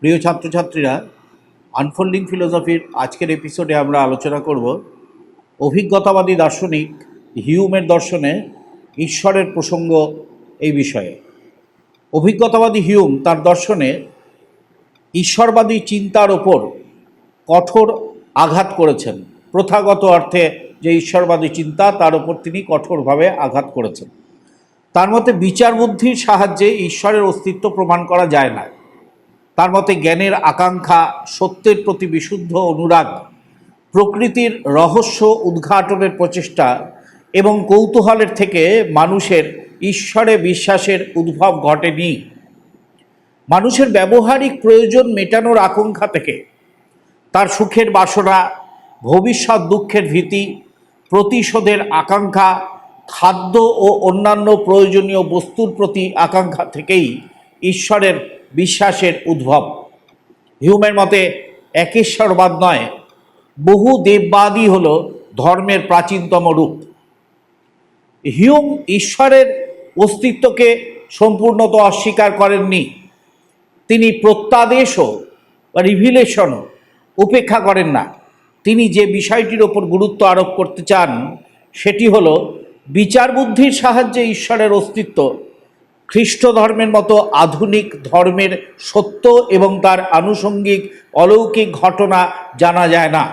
প্রিয় ছাত্রছাত্রীরা আনফোল্ডিং ফিলোসফির আজকের এপিসোডে আমরা আলোচনা করব অভিজ্ঞতাবাদী দার্শনিক হিউমের দর্শনে ঈশ্বরের প্রসঙ্গ এই বিষয়ে। অভিজ্ঞতাবাদী হিউম তার দর্শনে ঈশ্বরবাদী চিন্তার ওপর কঠোর আঘাত করেছেন। প্রথাগত অর্থে যে ঈশ্বরবাদী চিন্তা, তার ওপর তিনি কঠোরভাবে আঘাত করেছেন। তার মতে বিচার বুদ্ধির সাহায্যে ঈশ্বরের অস্তিত্ব প্রমাণ করা যায় না। তার মতে জ্ঞানের আকাঙ্ক্ষা, সত্যের প্রতি বিশুদ্ধ অনুরাগ, প্রকৃতির রহস্য উদ্ঘাটনের প্রচেষ্টা এবং কৌতূহলের থেকে মানুষের ঈশ্বরে বিশ্বাসের উদ্ভব ঘটেনি। মানুষের ব্যবহারিক প্রয়োজন মেটানোর আকাঙ্ক্ষা থেকে তার সুখের বাসনা, ভবিষ্যৎ দুঃখের ভীতি, প্রতিশোধের আকাঙ্ক্ষা খাদ্য ও অন্যান্য প্রয়োজনীয় বস্তুর প্রতি আকাঙ্ক্ষা থেকেই ঈশ্বরের বিশ্বাসের উদ্ভব। হিউমের মতে একেশ্বরবাদ নয়, বহু দেববাদই হল ধর্মের প্রাচীনতম রূপ। হিউম ঈশ্বরের অস্তিত্বকে সম্পূর্ণত অস্বীকার করেননি। তিনি প্রত্যাদেশও বা রিভিলেশনও উপেক্ষা করেন না। তিনি যে বিষয়টির ওপর গুরুত্ব আরোপ করতে চান, সেটি হল বিচার বুদ্ধির সাহায্যে ঈশ্বরের অস্তিত্ব। খ্রিস্ট ধর্মের মতো আধুনিক ধর্মের সত্য এবং তার আনুষঙ্গিক অলৌকিক ঘটনা জানা যায় না।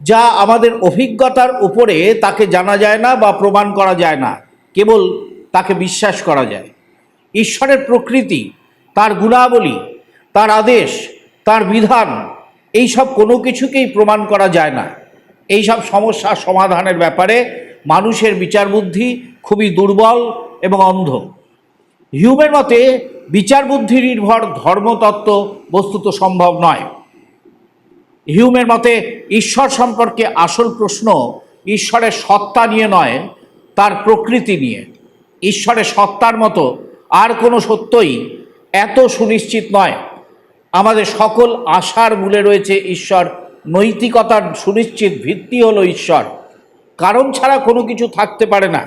যা আমাদের অভিজ্ঞতার উপরে তাকে জানা যায় না বা প্রমাণ করা যায় না, কেবল তাকে বিশ্বাস করা যায়। ঈশ্বরের প্রকৃতি, তার গুণাবলী, তার আদেশ, তার বিধান এই সব কোনো কিছুকেই প্রমাণ করা যায় না। এই সব সমস্যা সমাধানের ব্যাপারে মানুষের বিচার বুদ্ধি খুবই দুর্বল এবং অন্ধ। হিউমের মতে বিচার বুদ্ধি নির্ভর ধর্মতত্ত্ব বস্তুত সম্ভব নয়। হিউমের মতে ঈশ্বর সম্পর্কে আসল প্রশ্ন ঈশ্বরের সত্তা নিয়ে নয়, তার প্রকৃতি নিয়ে। ঈশ্বরের সত্তার মতো আর কোনো সত্যই এত সুনিশ্চিত নয়। আমাদের সকল আশার মূলে রয়েছে ঈশ্বর, নৈতিকতার সুনিশ্চিত ভিত্তি হলো ঈশ্বর। কারণ ছাড়া কোনো কিছু থাকতে পারে না।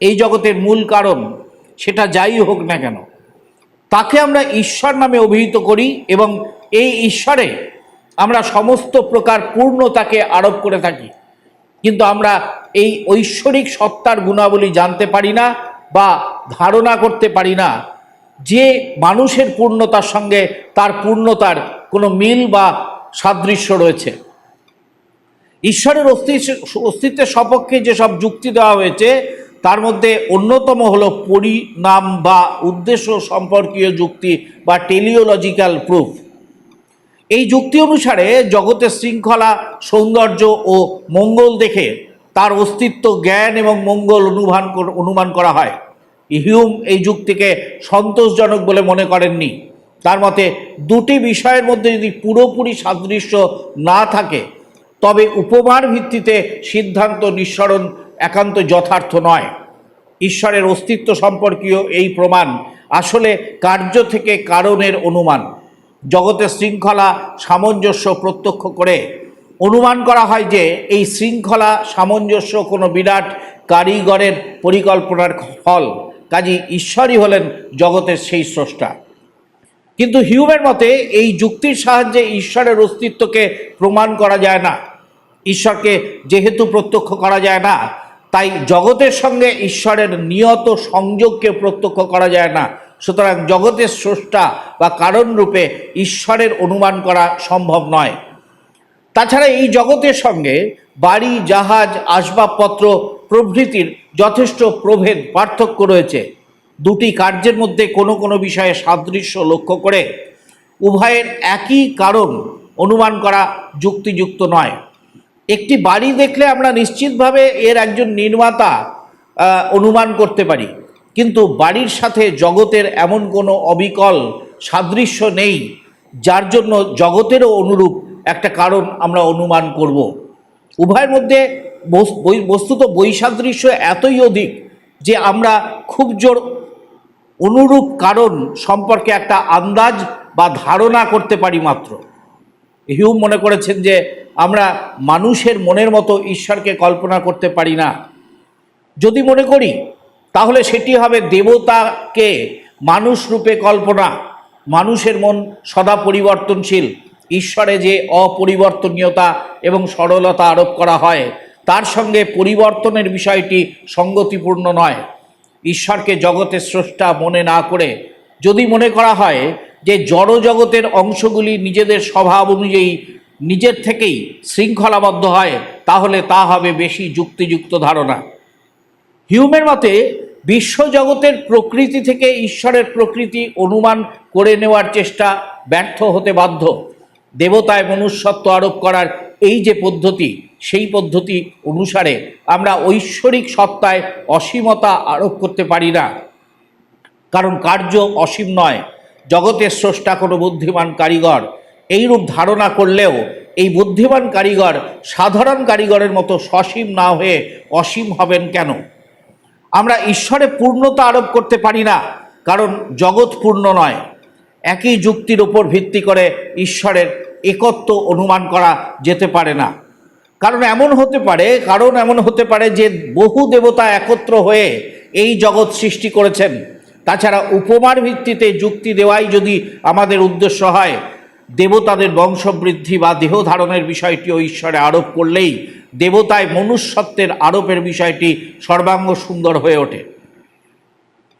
এই জগতের মূল কারণ সেটা যাই হোক না কেন। তাকে আমরা ঈশ্বর নামে অভিহিত করি এবং এই ঈশ্বরে আমরা সমস্ত প্রকার পূর্ণতাকে আরোপ করে থাকি। কিন্তু আমরা এই ঐশ্বরিক সত্তার গুণাবলী জানতে পারি না বা ধারণা করতে পারি না যে মানুষের পূর্ণতার সঙ্গে তার পূর্ণতার কোনো মিল বা সাদৃশ্য রয়েছে। ঈশ্বরের অস্তিত্ব অস্তিত্বের সপক্ষে যেসব যুক্তি দেওয়া হয়েছে, তার মধ্যে অন্যতম হলো পরিণাম বা উদ্দেশ্য সম্পর্কীয় যুক্তি বা টেলিওলজিক্যাল প্রুফ এই যুক্তি অনুসারে জগতের শৃঙ্খলা, সৌন্দর্য ও মঙ্গল দেখে তার অস্তিত্ব জ্ঞান এবং মঙ্গল অনুমান অনুমান করা হয়। হিউম এই যুক্তিকে সন্তোষজনক বলে মনে করেননি। তার মতে দুটি বিষয়ের মধ্যে যদি পুরোপুরি সাদৃশ্য না থাকে তবে উপমার ভিত্তিতে সিদ্ধান্ত নিঃসরণ একান্ত যথার্থ নয়। ঈশ্বরের অস্তিত্ব সম্পর্কীয় এই প্রমাণ আসলে কার্য থেকে কারণের অনুমান। জগতের শৃঙ্খলা সামঞ্জস্য প্রত্যক্ষ করে। অনুমান করা হয় যে এই শৃঙ্খলা সামঞ্জস্য কোনো বিরাট কারিগরের পরিকল্পনার ফল। কাজী ঈশ্বরই হলেন জগতের সেই স্রষ্টা। কিন্তু হিউমের মতে এই যুক্তির সাহায্যে ঈশ্বরের অস্তিত্বকে প্রমাণ করা যায় না। ঈশ্বরকে যেহেতু প্রত্যক্ষ করা যায় না, তাই জগতের সঙ্গে ঈশ্বরের নিয়ত সংযোগকে প্রত্যক্ষ করা যায় না। সুতরাং জগতের স্রষ্টা বা কারণ রূপে ঈশ্বরের অনুমান করা সম্ভব নয়। তাছাড়া এই জগতের সঙ্গে বাড়ি, জাহাজ, আসবাবপত্র প্রভৃতির যথেষ্ট প্রভেদ, পার্থক্য রয়েছে। দুটি কার্যের মধ্যে কোনো কোনো বিষয়ে সাদৃশ্য লক্ষ্য করে উভয়ের একই কারণ অনুমান করা যুক্তিযুক্ত নয়। একটি বাড়ি দেখলে আমরা নিশ্চিতভাবে এর একজন নির্মাতা অনুমান করতে পারি। কিন্তু বাড়ির সাথে জগতের এমন কোনো অবিকল সাদৃশ্য নেই, যার জন্য জগতেরও অনুরূপ একটা কারণ আমরা অনুমান করব। উভয়ের মধ্যে বস্তুত বৈসাদৃশ্য এতই অধিক যে আমরা খুব জোর অনুরূপ কারণ সম্পর্কে একটা আন্দাজ বা ধারণা করতে পারি মাত্র। হিউম মনে করেছেন যে আমরা মানুষের মনের মতো ঈশ্বরকে কল্পনা করতে পারি না। যদি মনে করি, তাহলে সেটি হবে দেবতাকে মানুষ রূপে কল্পনা। মানুষের মন সদা পরিবর্তনশীল। ঈশ্বরে যে অপরিবর্তনীয়তা এবং সরলতা আরোপ করা হয়, তার সঙ্গে পরিবর্তনের বিষয়টি সঙ্গতিপূর্ণ নয়। ঈশ্বরকে জগতের স্রষ্টা মনে না করে, যদি মনে করা হয় যে জড় জগতের অংশগুলি নিজেদের স্বভাব অনুযায়ী নিজের থেকেই শৃঙ্খলাবদ্ধ হয়, তাহলে তা হবে বেশি যুক্তিযুক্ত ধারণা। হিউমের মতে, বিশ্বজগতের প্রকৃতি থেকে ঈশ্বরের প্রকৃতি অনুমান করে নেওয়ার চেষ্টা ব্যর্থ হতে বাধ্য। দেবতায় মনুষ্যত্ব আরোপ করার এই যে পদ্ধতি, সেই পদ্ধতি অনুসারে আমরা ঐশ্বরিক সত্তায় অসীমতা আরোপ করতে পারি না। কারণ কার্য অসীম নয়। জগতের স্রষ্টা কোনো বুদ্ধিমান কারিগর এইরূপ ধারণা করলেও এই বুদ্ধিমান কারিগর, সাধারণ কারিগরের মতো সসীম না হয়ে অসীম হবেন কেন? আমরা ঈশ্বরে পূর্ণতা আরোপ করতে পারি না, কারণ জগৎ পূর্ণ নয়। একই যুক্তির উপর ভিত্তি করে ঈশ্বরের একত্ব অনুমান করা যেতে পারে না। কারণ এমন হতে পারে, কারণ এমন হতে পারে যে বহু দেবতা একত্র হয়ে এই জগৎ সৃষ্টি করেছেন। তাছাড়া উপমার ভিত্তিতে যুক্তি দেওয়াই যদি আমাদের উদ্দেশ্য হয় দেবতাদের বংশবৃদ্ধি বা দেহ ধারণের বিষয়টিও ঈশ্বরে আরোপ করলেই দেবতায় মনুষ্যত্বের আরোপের বিষয়টি সর্বাঙ্গ সুন্দর হয়ে ওঠে।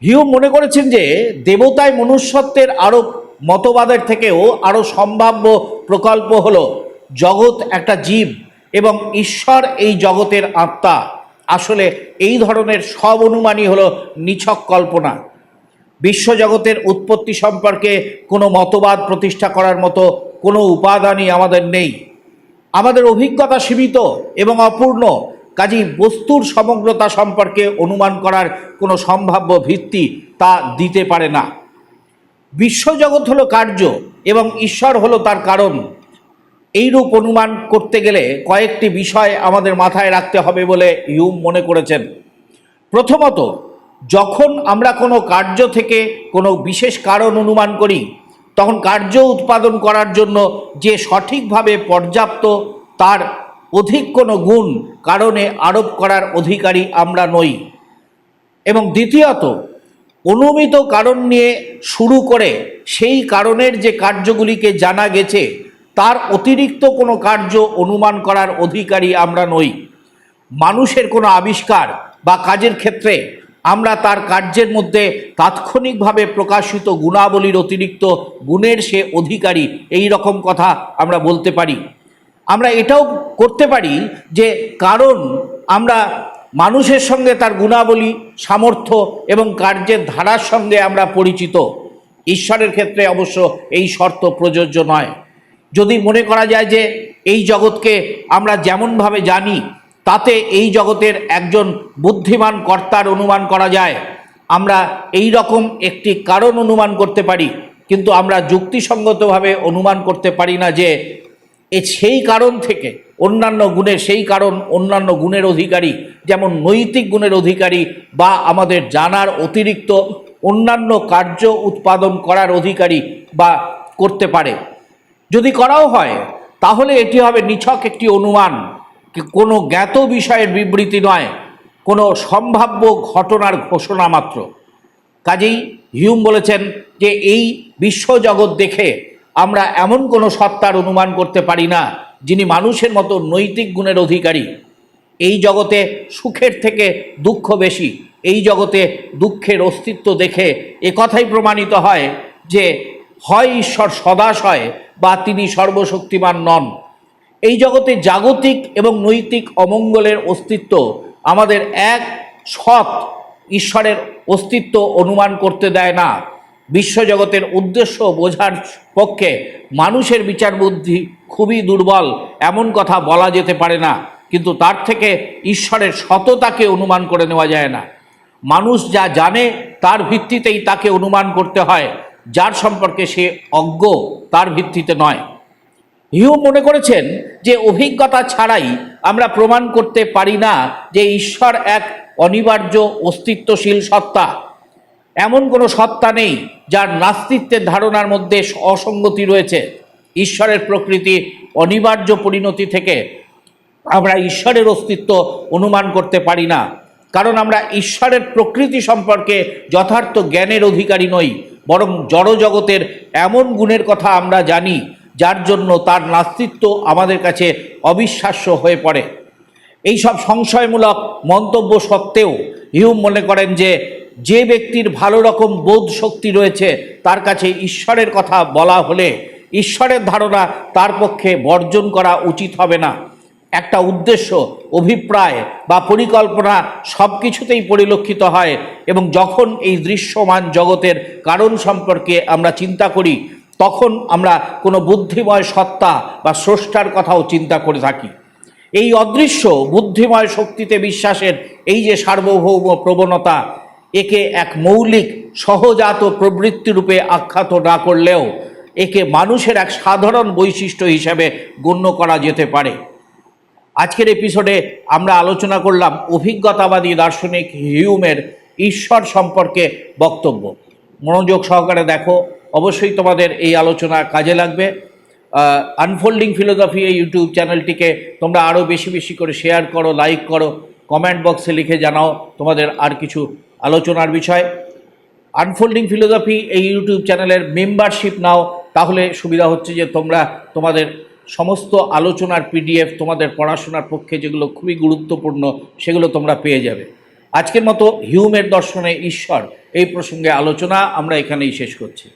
হিউ মনে করেছেন যে দেবতায় মনুষ্যত্বের আরোপ মতবাদের থেকেও আরও সম্ভাব্য প্রকল্প হল জগৎ একটা জীব এবং ঈশ্বর এই জগতের আত্মা। আসলে এই ধরনের সব অনুমানই হলো নিছক কল্পনা। বিশ্বজগতের উৎপত্তি সম্পর্কে কোনো মতবাদ প্রতিষ্ঠা করার মতো কোনো উপাদানই আমাদের নেই। আমাদের অভিজ্ঞতা সীমিত এবং অপূর্ণ। কাজী বস্তুর সমগ্রতা সম্পর্কে অনুমান করার কোনো সম্ভাব্য ভিত্তি তা দিতে পারে না। বিশ্বজগৎ হলো কার্য এবং ঈশ্বর হলো তার কারণ। এইরূপ অনুমান করতে গেলে কয়েকটি বিষয় আমাদের মাথায় রাখতে হবে বলে ইউম মনে করেছেন। প্রথমত যখন আমরা কোনো কার্য থেকে কোনো বিশেষ কারণ অনুমান করি, তখন কার্য উৎপাদন করার জন্য যে সঠিকভাবে পর্যাপ্ত তার অধিক কোনো গুণ কারণে আরোপ করার অধিকারী আমরা নই। এবং দ্বিতীয়ত, অনুমিত কারণ নিয়ে শুরু করে সেই কারণের যে কার্যগুলিকে জানা গেছে, তার অতিরিক্ত কোনো কার্য অনুমান করার অধিকারী আমরা নই। মানুষের কোনো আবিষ্কার বা কাজের ক্ষেত্রে আমরা তার কার্যের মধ্যে তাৎক্ষণিকভাবে প্রকাশিত গুণাবলীর অতিরিক্ত গুণের সে অধিকারী, এই রকম কথা আমরা বলতে পারি। আমরা এটাও করতে পারি যে কারণ আমরা মানুষের সঙ্গে তার গুণাবলী, সামর্থ্য এবং কার্যের ধারার সঙ্গে আমরা পরিচিত। ঈশ্বরের ক্ষেত্রে অবশ্য এই শর্ত প্রযোজ্য নয়। যদি মনে করা যায় যে এই জগৎকে আমরা যেমনভাবে জানি তাতে এই জগতের একজন বুদ্ধিমান কর্তার অনুমান করা যায়। আমরা এই রকম একটি কারণ অনুমান করতে পারি, কিন্তু আমরা যুক্তিসঙ্গতভাবে অনুমান করতে পারি না যে এ সেই কারণ থেকে অন্যান্য গুণের সেই কারণ অন্যান্য গুণের অধিকারী, যেমন নৈতিক গুণের অধিকারী বা আমাদের জানার অতিরিক্ত অন্যান্য কার্য উৎপাদন করার অধিকারী বা করতে পারে। যদি করাও হয়, তাহলে এটি হবে নিছক একটি অনুমান। কোনো জ্ঞাত বিষয়ের বিবৃতি নয়, কোনো সম্ভাব্য ঘটনার ঘোষণা মাত্র। কাজেই হিউম বলেছেন যে এই বিশ্বজগৎ দেখে আমরা এমন কোনো সত্তার অনুমান করতে পারি না, যিনি মানুষের মতো নৈতিক গুণের অধিকারী। এই জগতে সুখের থেকে দুঃখ বেশি, এই জগতে দুঃখের অস্তিত্ব দেখে কথাই প্রমাণিত হয় যে হয় ঈশ্বর সদাশয় বা তিনি সর্বশক্তিমান নন। এই জগতে জাগতিক এবং নৈতিক অমঙ্গলের অস্তিত্ব আমাদের এক সৎ ঈশ্বরের অস্তিত্ব অনুমান করতে দেয় না। বিশ্বজগতের উদ্দেশ্য বোঝার পক্ষে মানুষের বিচার বুদ্ধি খুবই দুর্বল, এমন কথা বলা যেতে পারে না, কিন্তু তার থেকে ঈশ্বরের সততাকে অনুমান করে নেওয়া যায় না। মানুষ যা জানে, তার ভিত্তিতেই তাকে অনুমান করতে হয়, যার সম্পর্কে সে অজ্ঞ, তার ভিত্তিতে নয়। হিউ মনে করেছেন যে অভিজ্ঞতা ছাড়াই আমরা প্রমাণ করতে পারি না যে ঈশ্বর এক অনিবার্য অস্তিত্বশীল সত্তা। এমন কোনো সত্তা নেই যার নাস্তিত্বের ধারণার মধ্যে অসঙ্গতি রয়েছে। ঈশ্বরের প্রকৃতি অনিবার্য পরিণতি থেকে আমরা ঈশ্বরের অস্তিত্ব অনুমান করতে পারি না। কারণ আমরা ঈশ্বরের প্রকৃতি সম্পর্কে যথার্থ জ্ঞানের অধিকারী নই, বরং জড়জগতের এমন গুণের কথা আমরা জানি যার জন্য তার নাস্তিত্ব আমাদের কাছে অবিশ্বাস্য হয়ে পড়ে। এইসব সংশয়মূলক মন্তব্য সত্ত্বেও হিউম মনে করেন যে যে ব্যক্তির ভালো রকম বোধ শক্তি রয়েছে, তার কাছে ঈশ্বরের কথা বলা হলে ঈশ্বরের ধারণা তার পক্ষে বর্জন করা উচিত হবে না। একটা উদ্দেশ্য, অভিপ্রায় বা পরিকল্পনা সব কিছুতেই পরিলক্ষিত হয় এবং যখন এই দৃশ্যমান জগতের কারণ সম্পর্কে আমরা চিন্তা করি তখন আমরা কোনো বুদ্ধিময় সত্তা বা স্রষ্টার কথাও চিন্তা করে থাকি। এই অদৃশ্য বুদ্ধিময় শক্তিতে বিশ্বাসের এই যে সার্বভৌম প্রবণতা, একে এক মৌলিক, সহজাত প্রবৃত্তিরূপে আখ্যাত না করলেও একে মানুষের এক সাধারণ বৈশিষ্ট্য হিসাবে গণ্য করা যেতে পারে। আজকের এপিসোডে আমরা আলোচনা করলাম অভিজ্ঞতাবাদী দার্শনিক হিউমের ঈশ্বর সম্পর্কে বক্তব্য। মনোযোগ সহকারে দেখো অবশ্যই তোমাদের এই আলোচনা কাজে লাগবে। আনফোল্ডিং ফিলোসফি এই ইউটিউব চ্যানেলটিকে তোমরা আরও বেশি বেশি করে শেয়ার করো লাইক করো কমেন্ট বক্সে লিখে জানাও তোমাদের আর কিছু আলোচনার বিষয়। আনফোল্ডিং ফিলোসফি এই ইউটিউব চ্যানেলের মেম্বারশিপ নাও, তাহলে সুবিধা হচ্ছে যে তোমরা তোমাদের সমস্ত আলোচনার পিডিএফ তোমাদের পড়াশোনার পক্ষে যেগুলো খুবই গুরুত্বপূর্ণ, সেগুলো তোমরা পেয়ে যাবে। আজকের মতো হিউমের দর্শনে ঈশ্বর এই প্রসঙ্গে আলোচনা, আমরা এখানেই শেষ করছি।